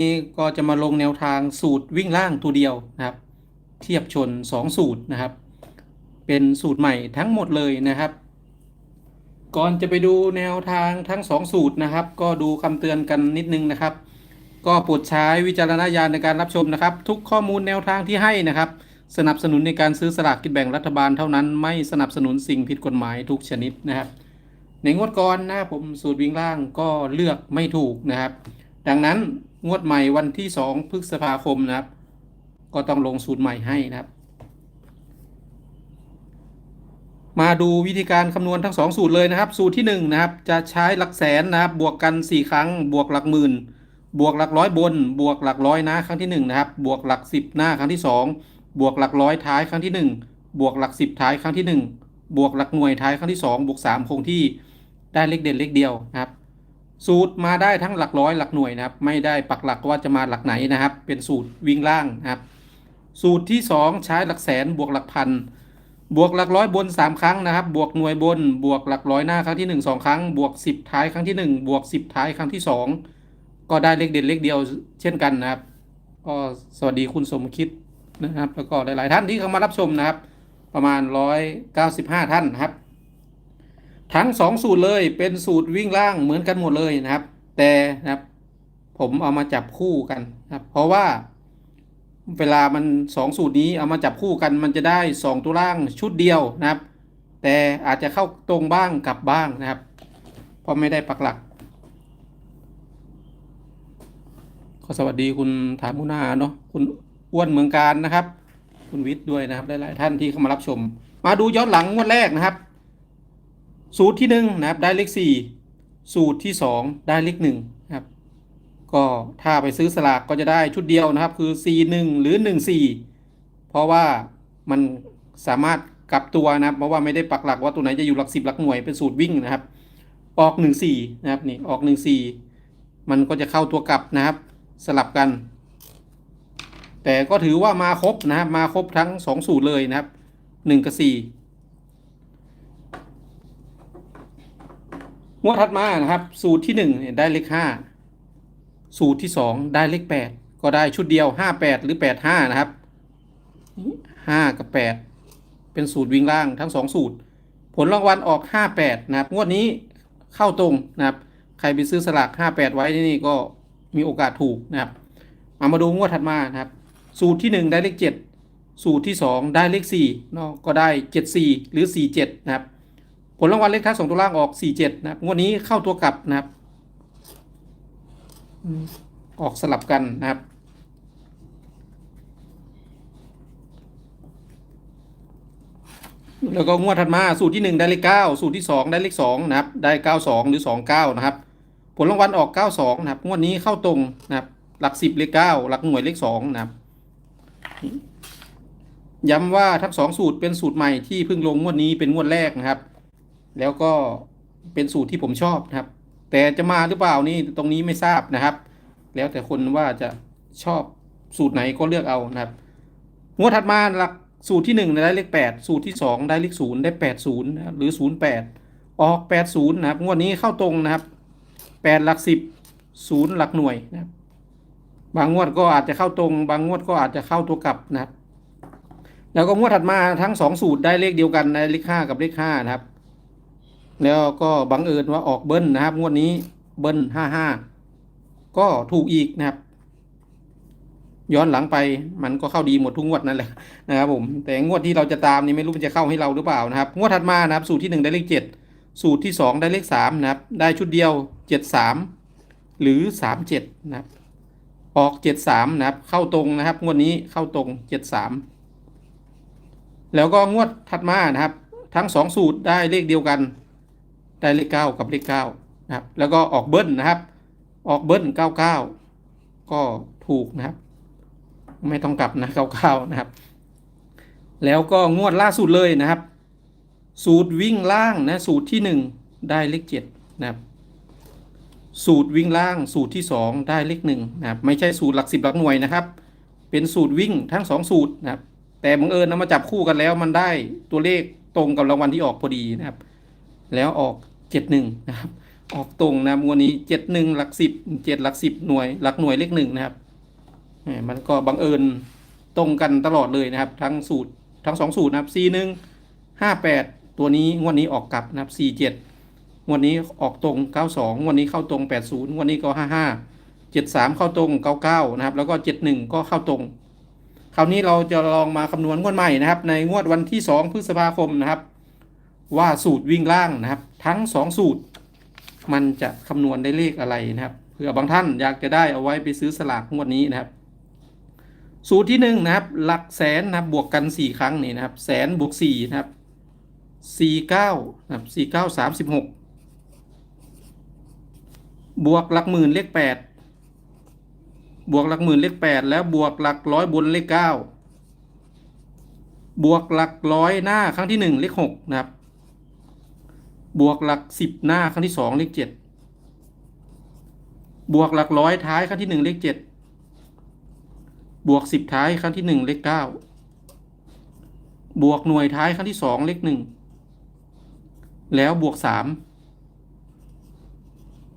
นี้ก็จะมาลงแนวทางสูตรวิ่งล่างตัวเดียวนะครับ เทียบชน 2 สูตรนะครับ เป็นสูตรใหม่ทั้งหมดเลยนะครับ ก่อนจะไปดูแนวทางทั้ง 2 สูตรนะครับ ก็ดูคำเตือนกันนิดนึงนะครับ ก็โปรดใช้วิจารณญาณในการรับชมนะครับ ทุกข้อมูลแนวทางที่ให้นะครับ สนับสนุนในการซื้อสลากกินแบ่งรัฐบาลเท่านั้น ไม่สนับสนุนสิ่งผิดกฎหมายทุกชนิดนะครับ ในงวดก่อนนะผมสูตรวิ่งล่างก็เลือกไม่ถูกนะครับ ดังนั้น งวดใหม่วันที่2พฤษภาคมนะครับ ก็ต้องลงสูตรใหม่ให้นะครับ มาดูวิธีการคำนวณทั้ง2สูตรเลยนะครับ สูตรที่1นะครับ จะใช้หลักแสนนะครับ บวกกัน4ครั้ง บวกหลักหมื่น บวกหลักร้อยบน บวกหลักร้อยหน้าครั้งที่1นะครับ บวกหลัก10หน้าครั้งที่2บวกหลักร้อยท้ายครั้งที่1บวกหลัก10ท้ายครั้งที่1บวกหลักหน่วยท้ายครั้งที่2บวก3คงที่ได้เลขเด่นเลขเดียวนะครับ สูตรมาได้ทั้งหลักร้อยหลักหน่วยนะครับ ไม่ได้ปักหลักว่าจะมาหลักไหนนะครับ เป็นสูตรวิ่งล่างนะครับ สูตรที่ 2 ใช้หลักแสนบวกหลักพันบวกหลักร้อยบน 3 ครั้งนะครับ บวกหน่วยบน บวกหลักร้อยหน้าครั้งที่ 1 2 ครั้ง บวก 10 ท้ายครั้งที่ 1 บวก 10 ท้ายครั้งที่ 2 ก็ได้เลขเด่นเลขเดียวเช่นกันนะครับ ก็สวัสดีคุณสมคิดนะครับ แล้วก็หลาย ๆ ท่านที่เข้ามารับชมนะครับ ประมาณ 195 ท่านนะครับ ทั้งสองสูตรเลยเป็นสูตรวิ่งล่างเหมือนกันหมดเลยนะครับ แต่นะครับผมเอามาจับคู่กันนะครับ เพราะว่าเวลามันสองสูตรนี้เอามาจับคู่กันมันจะได้สองตัวล่างชุดเดียวนะครับ แต่อาจจะเข้าตรงบ้างกลับบ้างนะครับเพราะไม่ได้ปักหลัก ขอสวัสดีคุณถามุนาเนาะคุณอ้วนเมืองการนะครับ คุณวิทย์ด้วยนะครับหลายๆท่านที่เข้ามารับชม มาดูย้อนหลังงวดแรกนะครับ สูตรที่หนึ่งนะครับได้เลขสี่สูตรที่สองได้เลขหนึ่งนะครับก็ถ้าไปซื้อสลากก็จะได้ชุดเดียวนะครับ คือ 4 1 หรือ 1 4 เพราะว่ามันสามารถกลับตัวนะครับ เพราะว่าไม่ได้ปักหลักว่าตัวไหนจะอยู่หลักสิบหลักหน่วยเป็นสูตรวิ่งนะครับ ออก 1 4 นะครับนี่ออก 1 4 มันก็จะเข้าตัวกลับนะครับ สลับกัน แต่ก็ถือว่ามาครบนะครับมาครบทั้ง 2 สูตรเลยนะครับ 1 กับ 4 งวดถัดมานะครับ สูตรที่1เนี่ยได้เลข5สูตรที่2ได้เลข8ก็ได้ชุดเดียว58หรือ85นะครับ5กับ8เป็นสูตรวิ่งล่างทั้ง2สูตร ผลรางวัลออก58นะครับ งวดนี้เข้าตรงนะครับ ใครไปซื้อสลาก58ไว้ที่นี่ก็มีโอกาสถูกนะครับมามาดูงวดถัดมานะครับ สูตรที่1ได้เลข7สูตรที่2ได้เลข4เนาะก็ได้74หรือ47นะครับ ผลรางวัลเลขท้ายสองตัวล่างออก47นะครับงวดนี้เข้าตัวกลับนะครับ ออกสลับกันนะครับ แล้วก็งวดถัดมาสูตรที่1ได้เลข9สูตรที่2ได้เลข2นะครับ ได้92หรือ29นะครับ ผลรางวัลออก92นะครับ งวดนี้เข้าตรงนะครับ หลัก10เลข9หลักหน่วยเลข2นะครับย้ำว่าทั้งสองสูตรเป็นสูตรใหม่ที่เพิ่งลงงวดนี้เป็นงวดแรกนะครับ แล้วก็เป็นสูตรที่ผมชอบนะครับ แต่จะมาหรือเปล่านี่ตรงนี้ไม่ทราบนะครับ แล้วแต่คนว่าจะชอบสูตรไหนก็เลือกเอานะครับงวดถัดมาหลักสูตรที่หนึ่งได้เลขแปดสูตรที่สองได้เลขศูนย์ได้แปดศูนย์หรือศูนย์แปดออกแปดศูนย์นะครับ งวดนี้เข้าตรงนะครับแปดหลักสิบศูนย์หลักหน่วยนะครับ บางงวดก็อาจจะเข้าตรง บางงวดก็อาจจะเข้าตัวกลับนะครับ แล้วก็งวดถัดมาทั้งสองสูตรได้เลขเดียวกันได้เลขห้ากับเลขห้านะครับ แล้วก็บังเอิญว่าออกเบิ้ลนะครับ งวดนี้เบิ้ลห้าห้าก็ถูกอีกนะครับ ย้อนหลังไปมันก็เข้าดีหมดทุกงวดนั่นแหละนะครับผมแต่งวดที่เราจะตามนี่ไม่รู้มันจะเข้าให้เราหรือเปล่านะครับ งวดถัดมานะครับ สูตรที่หนึ่งได้เลขเจ็ดสูตรที่สองได้เลขสามนะครับ ได้ชุดเดียวเจ็ดสามหรือสามเจ็ดนะครับ ออกเจ็ดสามนะครับ เข้าตรงนะครับ งวดนี้เข้าตรงเจ็ดสามแล้วก็งวดถัดมานะครับ ทั้งสองสูตรได้เลขเดียวกัน ได้เลขเก้ากับเลขเก้านะครับ แล้วก็ออกเบิ้ลนะครับ ออกเบิ้ลเก้าเก้าก็ถูกนะครับ ไม่ต้องกลับนะเก้าเก้านะครับ แล้วก็งวดล่าสุดเลยนะครับ สูตรวิ่งล่างนะสูตรที่หนึ่งได้เลขเจ็ดนะครับ สูตรวิ่งล่างสูตรที่สองได้เลขหนึ่งนะครับ ไม่ใช่สูตรหลักสิบหลักหน่วยนะครับ เป็นสูตรวิ่งทั้งสองสูตรนะครับแต่บังเอิญนำมาจับคู่กันแล้วมันได้ตัวเลขตรงกับรางวัลที่ออกพอดีนะครับ แล้วออก เจ็ดหนึ่งนะครับออกตรงนะครับงวดนี้เจ็ดหนึ่งหลักสิบเจ็ดหลักสิบหน่วย หลักหน่วยเลขหนึ่งนะครับมมันก็บังเอิญตรงกันตลอดเลยนะครับ ทั้งสูตรทั้งสองสูตรนะครับสี่หนึ่งห้าแปดตัวนี้งวดนี้ออกกลับนะครับสี่เจ็ดงวดนี้ออกตรงเก้าสองงวดนี้เข้าตรงแปดศูนย์งวดนี้ก็ห้าห้าเจ็ดสามเข้าตรงเก้าเก้านะครับ แล้วก็เจ็ดหนึ่งก็เข้าตรง คราวนี้เราจะลองมาคำนวณงวดใหม่นะครับ ในงวดวันที่สองพฤษภาคมนะครับ ว่าสูตรวิ่งล่างนะครับ ทั้งสองสูตร มันจะคำนวณได้เลขอะไรนะครับเผื่อบางท่านอยากจะได้เอาไว้ไปซื้อสลากงวดนี้นะครับ สูตรที่หนึ่งนะครับ หลักแสนนะครับบวกกันสี่ครั้งนี่นะครับ แสนบวกสี่นะครับสี่เก้านะครับสี่เก้าสามสิบหกบวกหลักหมื่นเลขแปดบวกหลักหมื่นเลขแปดแล้วบวกหลักร้อยบนเลขเก้าบวกหลักร้อยหน้าครั้งที่หนึ่งเลขหกนะครับ บวกหลักสิบหน้าครั้งที่สองเลขเจ็ดบวกหลักร้อยท้ายครั้งที่หนึ่งเลขเจ็ดบวกสิบท้ายครั้งที่หนึ่งเลขเก้าบวกหน่วยท้ายครั้งที่สองเลขหนึ่งแล้วบวกสาม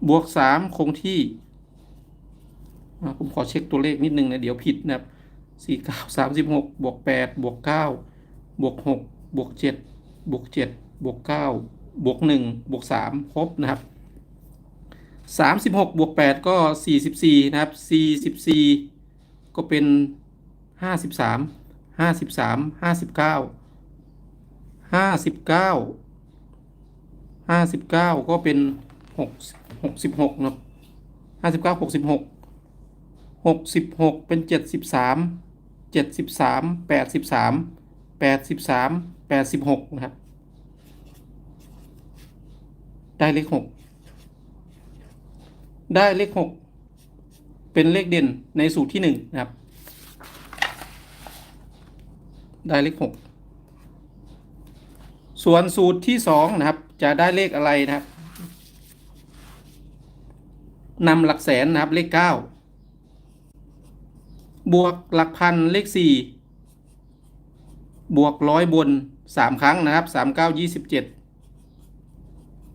บวกสามคงที่ ผมขอเช็คตัวเลขนิดนึงนะ เดี๋ยวผิดนะครับสี่เก้าสามสิบหกบวกแปดบวกเก้าบวกหกบวกเจ็ดบวกเจ็ดบวกเก้า บวกหนึ่งบวกสามครบนะครับสามสิบหกบวกแปดก็สี่สิบสี่นะครับสี่สิบสี่ก็เป็นห้าสิบสามห้าสิบสามห้าสิบเก้าห้าสิบเก้าห้าสิบเก้าก็เป็นหกหกสิบหกนะห้าสิบเก้าหกสิบหกหกสิบหกเป็นเจ็ดสิบสามเจ็ดสิบสามแปดสิบสามแปดสิบสามแปดสิบหกนะครับ ได้เลขหกได้เลขหกเป็นเลขเด่นในสูตรที่หนึ่งนะครับ ได้เลขหกส่วนสูตรที่สองนะครับ จะได้เลขอะไรนะครับนำหลักแสนนะครับเลขเก้าบวกหลักพันเลขสี่บวกร้อยบนสามครั้งนะครับสามเก้ายี่สิบเจ็ด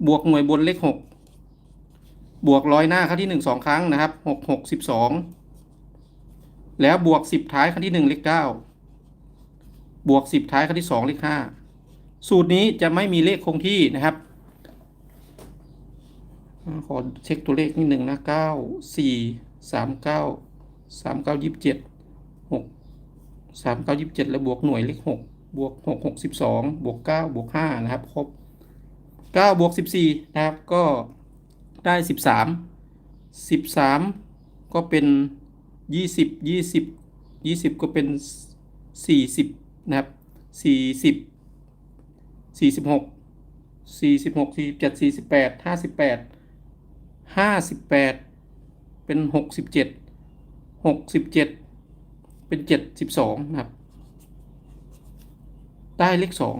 บวกหน่วยบนเลขหกบวกร้อยหน้าครั้งที่หนึ่งสองครั้งนะครับหกหกสิบสองแล้วบวกสิบท้ายครั้งที่หนึ่งเลขเก้าบวกสิบท้ายครั้งที่สองเลขห้าสูตรนี้จะไม่มีเลขคงที่นะครับ ขอเช็คตัวเลขนิดหนึ่งนะเก้าสี่สามเก้าสามเก้ายี่สิบเจ็ดหกสามเก้ายี่สิบเจ็ดแล้วบวกหน่วยเลขหกบวกหกหกสิบสองบวกเก้าบวกห้านะครับ ครบ เก้าบวกสิบสี่นะครับ ก็ได้สิบสามสิบสามก็เป็นยี่สิบยี่สิบยี่สิบก็เป็นสี่สิบนะครับสี่สิบสี่สิบหกสี่สิบหกสี่เจ็ดสี่สิบแปดห้าสิบแปดห้าสิบแปดเป็นหกสิบเจ็ดหกสิบเจ็ดเป็นเจ็ดสิบสองนะครับ ได้เลขสอง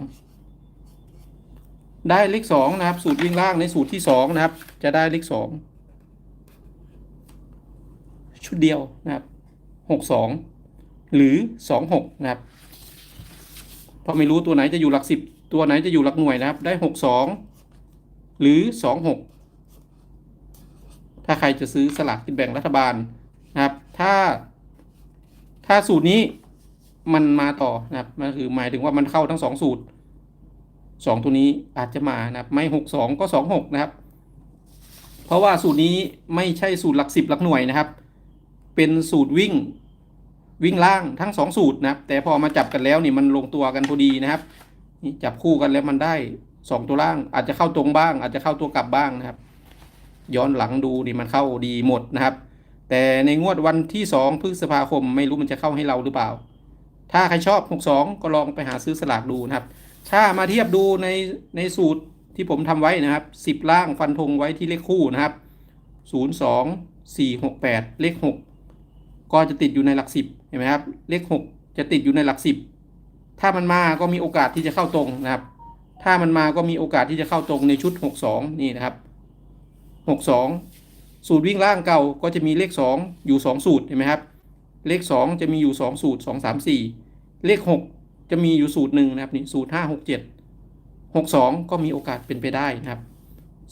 ได้เลขสองนะครับ สูตรวิ่งล่างในสูตรที่สองนะครับ จะได้เลขสองชุดเดียวนะครับหกสองหรือสองหกนะครับเพราะไม่รู้ตัวไหนจะอยู่หลักสิบตัวไหนจะอยู่หลักหน่วยนะครับ ได้หกสองหรือสองหกถ้าใครจะซื้อสลากกินแบ่งรัฐบาลนะครับ ถ้า ถ้าสูตรนี้มันมาต่อนะครับมันคือหมายถึงว่ามันเข้าทั้งสองสูตร สองตัวนี้อาจจะมานะครับไม่หกสองก็สองหกนะครับ เพราะว่าสูตรนี้ไม่ใช่สูตรหลักสิบหลักหน่วยนะครับ เป็นสูตรวิ่งวิ่งล่างทั้งสองสูตรนะครับแต่พอมาจับกันแล้วนี่มันลงตัวกันพอดีนะครับนี่จับคู่กันแล้วมันได้สองตัวล่าง อาจจะเข้าตรงบ้าง อาจจะเข้าตัวกลับบ้างนะครับ ย้อนหลังดูนี่มันเข้าดีหมดนะครับ แต่ในงวดวันที่สองพฤษภาคมไม่รู้มันจะเข้าให้เราหรือเปล่า ถ้าใครชอบหกสองก็ลองไปหาซื้อสลากดูนะครับ ถ้ามาเทียบดูในในสูตรที่ผมทำไว้นะครับสิบล่างฟันธงไว้ที่เลขคู่นะครับศูนย์สองสี่หกแปดเลขหกก็จะติดอยู่ในหลักสิบเห็นไหมครับ เลขหกจะติดอยู่ในหลักสิบถ้ามันมาก็มีโอกาสที่จะเข้าตรงนะครับ ถ้ามันมาก็มีโอกาสที่จะเข้าตรงในชุดหกสองนี่นะครับหกสองสูตรวิ่งล่างเก่าก็จะมีเลขสองอยู่สองสูตรเห็นไหมครับ เลขสองจะมีอยู่สองสูตรสองสามสี่เลขหก จะมีอยู่สูตรหนึ่งนะครับนี่สูตรห้าหกเจ็ดหกสองก็มีโอกาสเป็นไปได้นะครับ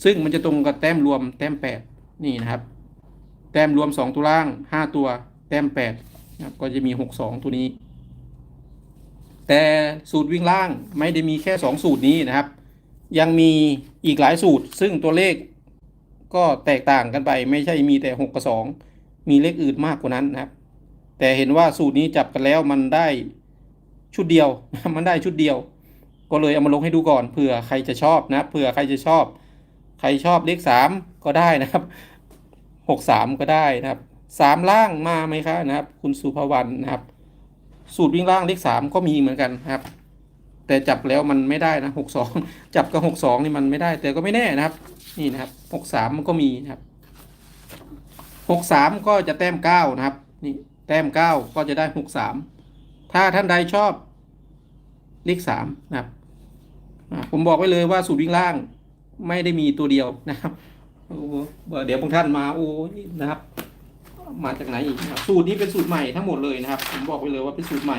ซึ่งมันจะตรงกับแต้มรวมแต้มแปดนี่นะครับ แต้มรวมสองตัวล่างห้าตัวแต้มแปดนะครับก็จะมีหกสองตัวนี้ แต่สูตรวิ่งล่างไม่ได้มีแค่สองสูตรนี้นะครับ ยังมีอีกหลายสูตร ซึ่งตัวเลขก็แตกต่างกันไป ไม่ใช่มีแต่หกกับสองมีเลขอื่นมากกว่านั้นนะครับ แต่เห็นว่าสูตรนี้จับกันแล้วมันได้ ชุดเดียว มันได้ชุดเดียว ก็เลยเอามาลงให้ดูก่อนเผื่อใครจะชอบนะเผื่อใครจะชอบ ใครชอบเลขสามก็ได้นะครับหกสามก็ได้นะครับสามล่างมาไหมคะนะครับ คุณสุภวรรณนะครับ สูตรวิ่งล่างเลขสามก็มีเหมือนกันนะครับ แต่จับแล้วมันไม่ได้นะหกสองจับกับหกสองนี่มันไม่ได้ แต่ก็ไม่แน่นะครับ นี่นะครับหกสามมันก็มีนะครับหกสามก็จะแต้มเก้านะครับ นี่แต้มเก้าก็จะได้หกสามถ้าท่านใดชอบ เลขสามนะครับผมบอกไว้เลยว่าสูตรวิ่งล่างไม่ได้มีตัวเดียวนะครับโอ้เดี๋ยวบางท่านมาโอ้นะครับ มาจากไหนอีกนะครับสูตรนี้เป็นสูตรใหม่ทั้งหมดเลยนะครับ ผมบอกไว้เลยว่าเป็นสูตรใหม่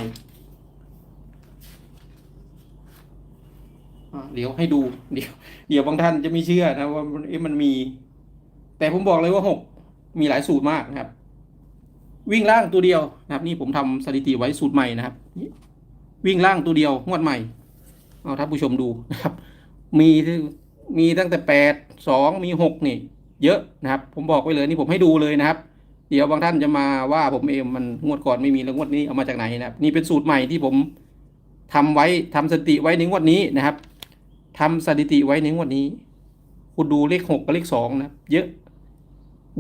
เดี๋ยวให้ดูเดี๋ยวเดี๋ยวบางท่านจะไม่เชื่อนะว่ามันมันมีแต่ผมบอกเลยว่าหกมีหลายสูตรมากนะครับ วิ่งล่างตัวเดียวนะครับ นี่ผมทำสถิติไว้สูตรใหม่นะครับนี่ วิ่งล่างตัวเดียวงวดใหม่เอาท่านผู้ชมดูนะครับ มีมีตั้งแต่แปดสองมีหกนี่ เยอะนะครับ ผมบอกไว้เลยนี่ผมให้ดูเลยนะครับ เดี๋ยวบางท่านจะมาว่าผมเองมันงวดก่อนไม่มีแล้วงวดนี้เอามาจากไหนนะครับ นี่เป็นสูตรใหม่ที่ผมทำไว้ทำสถิติไว้ในงวดนี้นะครับทำสถิติไว้ในงวดนี้ คุณดูเลขหกกับเลขสองนะครับ เยอะ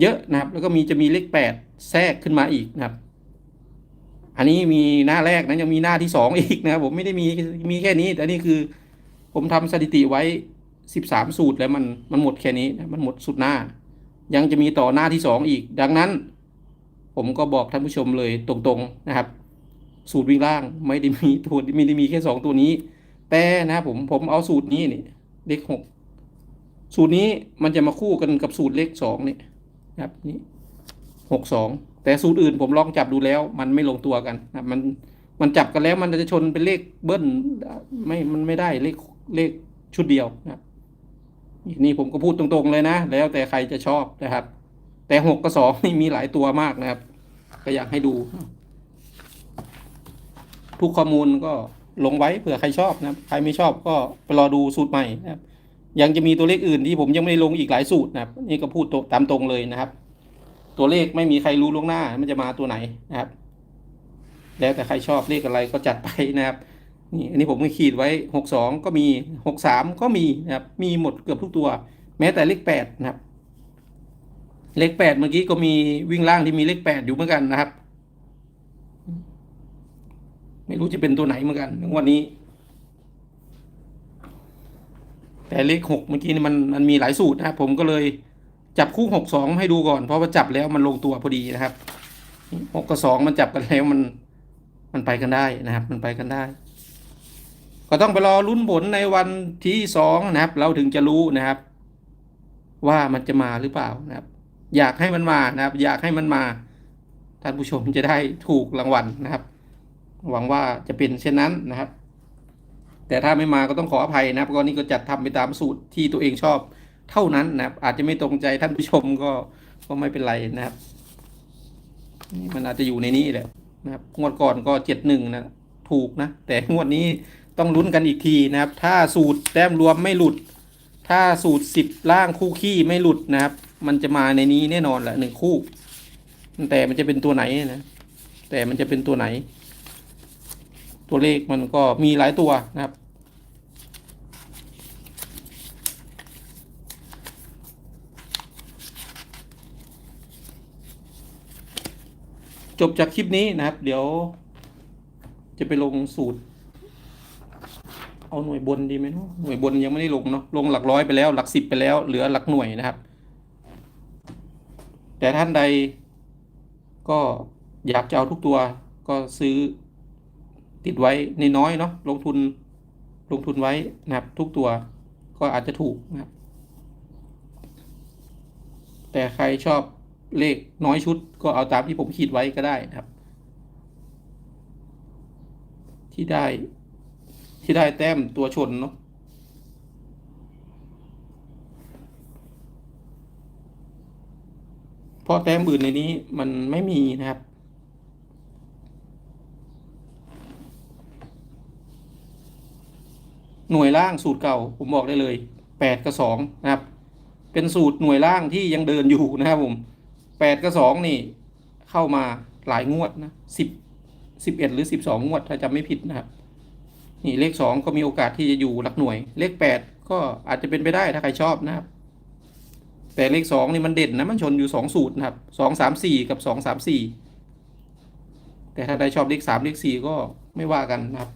เยอะนะครับ แล้วก็มีจะมีเลขแปดแทรกขึ้นมาอีกนะครับ อันนี้มีหน้าแรกนะยังมีหน้าที่สองอีกนะครับผมไม่ได้มีมีแค่นี้ แต่นี่คือผมทำสถิติไว้สิบสามสูตรแล้วมันมันหมดแค่นี้นะมันหมดสุดหน้า ยังจะมีต่อหน้าที่สองอีก ดังนั้น ผมก็บอกท่านผู้ชมเลยตรงๆนะครับ สูตรวิ่งล่างไม่ได้มีตัวไม่ได้มีแค่สองตัวนี้ แต่นะผมผมเอาสูตรนี้นี่เลขหกสูตรนี้มันจะมาคู่กันกับสูตรเลขสองนี่นะครับนี่หกสองแต่สูตรอื่นผมลองจับดูแล้ว มันไม่ลงตัวกันนะมันมันจับกันแล้วมันจะชนเป็นเลขเบิ้ลไม่มันไม่ได้เลขเลขชุดเดียวนะนี่ผมก็พูดตรงๆเลยนะ แล้วแต่ใครจะชอบนะครับ แต่หกกับสองนี่มีหลายตัวมากนะครับ ก็อยากให้ดู ทุกข้อมูลก็ลงไว้เผื่อใครชอบนะครับใครไม่ชอบก็ไปรอดูสูตรใหม่นะครับ ยังจะมีตัวเลขอื่นที่ผมยังไม่ได้ลงอีกหลายสูตรนะครับ นี่ก็พูดตามตรงเลยนะครับ ตัวเลขไม่มีใครรู้ล่วงหน้า มันจะมาตัวไหนนะครับ แล้วแต่ใครชอบเลขอะไรก็จัดไปนะครับนี่อันนี้ผมก็ขีดไว้หกสองก็มีหกสามก็มีนะครับ มีหมดเกือบทุกตัว แม้แต่เลขแปดนะครับ เลขแปดเมื่อกี้ก็มีวิ่งล่างที่มีเลขแปดอยู่เหมือนกันนะครับ ไม่รู้จะเป็นตัวไหนเหมือนกันวันนี้ แต่เลขหกเมื่อกี้นี่มันมันมีหลายสูตรนะครับ ผมก็เลย จับคู่หกสองให้ดูก่อน เพราะว่าจับแล้วมันลงตัวพอดีนะครับหกกับสองมันจับกันแล้วมันมันไปกันได้นะครับ มันไปกันได้ ก็ต้องไปรอลุ้นผลในวันที่สองนะครับ เราถึงจะรู้นะครับ ว่ามันจะมาหรือเปล่านะครับ อยากให้มันมานะครับ อยากให้มันมาท่านผู้ชมจะได้ถูกรางวัลนะครับ หวังว่าจะเป็นเช่นนั้นนะครับ แต่ถ้าไม่มาก็ต้องขออภัยนะครับก็นี่ก็จัดทำไปตามสูตรที่ตัวเองชอบ เท่านั้นนะครับ อาจจะไม่ตรงใจท่านผู้ชมก็ก็ไม่เป็นไรนะครับ นี่มันอาจจะอยู่ในนี้แหละนะครับงวดก่อนก็เจ็ดหนึ่งนะถูกนะ แต่งวดนี้ต้องลุ้นกันอีกทีนะครับ ถ้าสูตรแต้มรวมไม่หลุด ถ้าสูตรสิบล่างคู่ขี้ไม่หลุดนะครับ มันจะมาในนี้แน่นอนแหละหนึ่งคู่ แต่มันจะเป็นตัวไหนนะ แต่มันจะเป็นตัวไหน ตัวเลขมันก็มีหลายตัวนะครับ จบจากคลิปนี้นะครับ เดี๋ยว จะไปลงสูตร เอาหน่วยบนดีไหมเนาะหน่วยบนยังไม่ได้ลงเนาะลงหลักร้อยไปแล้ว หลักสิบไปแล้ว เหลือหลักหน่วยนะครับ แต่ท่านใด ก็อยากจะเอาทุกตัวก็ซื้อติดไว้ในน้อยเนาะลงทุนลงทุนไว้นะครับ ทุกตัวก็อาจจะถูกนะครับ แต่ใครชอบ เลขน้อยชุดก็เอาตามที่ผมขีดไว้ก็ได้นะครับ ที่ได้ที่ได้แต้มตัวชนเนาะเพราะแต้มอื่นในนี้มันไม่มีนะครับ หน่วยล่างสูตรเก่าผมบอกได้เลยแปดกับสองนะครับ เป็นสูตรหน่วยล่างที่ยังเดินอยู่นะครับผม แปดกับสองนี่ เข้ามาหลายงวดนะสิบสิบเอ็ดหรือสิบสองงวดถ้าจำไม่ผิดนะครับ นี่เลขสองก็มีโอกาสที่จะอยู่หลักหน่วย เลขแปดก็อาจจะเป็นไปได้ถ้าใครชอบนะครับ แต่เลขสองนี่มันเด่นนะมันชนอยู่สองสูตรนะครับสองสามสี่กับสองสามสี่แต่ถ้าใครชอบเลขสามเลขสี่ก็ไม่ว่ากันนะครับ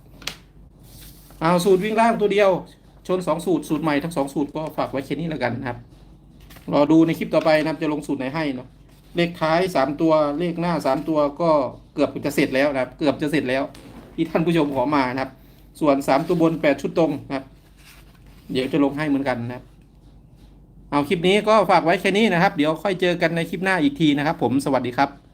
เอาสูตรวิ่งล่างตัวเดียว ชนสองสูตรสูตรใหม่ทั้งสองสูตรก็ฝากไว้แค่นี้แล้วกันนะครับรอดูในคลิปต่อไปนะครับจะลงสูตรไหนให้เนาะ เลขท้ายสามตัวเลขหน้าสามตัวก็เกือบจะเสร็จแล้วนะครับ เกือบจะเสร็จแล้วที่ท่านผู้ชมขอมานะครับ ส่วนสามตัวบนแปดชุดตรงนะครับ เดี๋ยวจะลงให้เหมือนกันนะครับ เอาคลิปนี้ก็ฝากไว้แค่นี้นะครับ เดี๋ยวค่อยเจอกันในคลิปหน้าอีกทีนะครับ ผมสวัสดีครับ